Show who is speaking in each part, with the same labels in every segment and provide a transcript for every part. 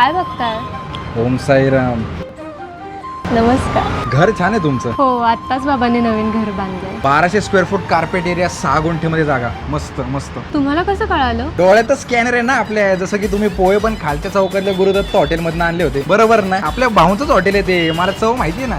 Speaker 1: काय बघताय?
Speaker 2: ओम साईराम.
Speaker 1: नमस्कार.
Speaker 2: घर छान आहे तुमचं?
Speaker 1: हो आत्ताच बाबांनी नवीन घर बांधलंय.
Speaker 2: बाराशे स्क्वेअर फूट कार्पेट एरिया सहा गुंठेमध्ये जागा. मस्त मस्त.
Speaker 1: तुम्हाला कसं कळालं?
Speaker 2: डोळ्यातच स्कॅनर आहे ना आपल्या. जसं की तुम्ही पोहे पण खालच्या चौकातल्या गुरुदत्त हॉटेलमधनं आणले होते. बरोबर ना? आपल्या भाऊंचंच हॉटेल आहे ते. मला चव माहिती आहे ना.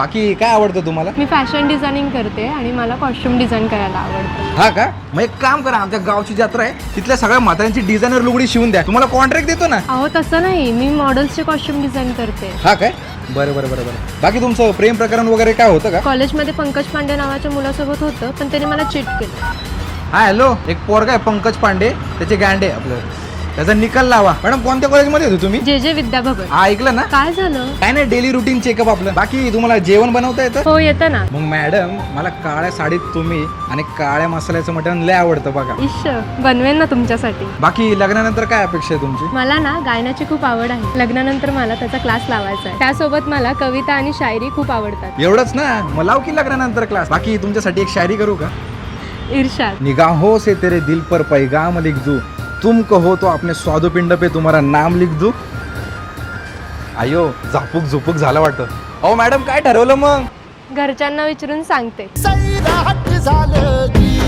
Speaker 2: बाकी काय आवडतं तुम्हाला?
Speaker 1: मी फॅशन डिझायनिंग करते आणि मला कॉस्ट्युम डिझाईन करायला आवडतं.
Speaker 2: हा का? मग एक काम करा आमच्या गावची जत्रा आहे. तिथल्या सगळ्या म्हाताऱ्यांची डिझायनर लुगडी शिवून द्या. तुम्हाला कॉन्ट्रॅक्ट देतो ना?
Speaker 1: अहो तसं नाही. मी मॉडेल्सचे कॉस्ट्युम डिझाईन करते.
Speaker 2: हा काय? बरं बरं बरं बरं. बाकी तुमचं प्रेम प्रकरण वगैरे काय होतं का?
Speaker 1: कॉलेजमध्ये पंकज पांडे नावाच्या मुलासोबत होतं पण त्याने मला चिट केलं.
Speaker 2: हा हॅलो एक पोरगा आहे पंकज पांडे. त्याचे गँडे आपलं. त्याचा निकाल लावा. मॅडम कोणत्या कॉलेजमध्ये होते तुम्ही?
Speaker 1: जे जे विद्याभवन
Speaker 2: हा ऐकलं ना?
Speaker 1: काय झालं?
Speaker 2: काय नाही डेली रुटीन चेकअप आपलं. बाकी तुम्हाला जेवण बनवता येतं?
Speaker 1: हो येतं ना.
Speaker 2: मग मॅडम मला काळ्या साडीत तुम्ही आणि काळ्या मसाल्याचं मटण लय आवडतं बघा.
Speaker 1: इश्श बनवेन ना तुमच्यासाठी.
Speaker 2: बाकी लग्नानंतर काय अपेक्षा आहे तुमची?
Speaker 1: मला ना गायनाची खूप आवड आहे. लग्नानंतर मला त्याचा क्लास लावायचा आहे. त्यासोबत मला कविता आणि शायरी खूप आवडतात.
Speaker 2: एवढंच ना? मग लाव की लग्नानंतर क्लास बाकी तुमच्यासाठी एक शायरी करू का?
Speaker 1: इर्षाद
Speaker 2: निगाहों से तेरे दिल पर पैगाम लिख दूं तुम कहो तो अपने स्वादुपिंड पे तुम्हारा नाम लिख दूं। आयो झापूक झुपूक झालं वाटतं। अहो मॅडम काय ठरवलं मग?
Speaker 1: घरच्यांना विचारून सांगते.
Speaker 3: झालं की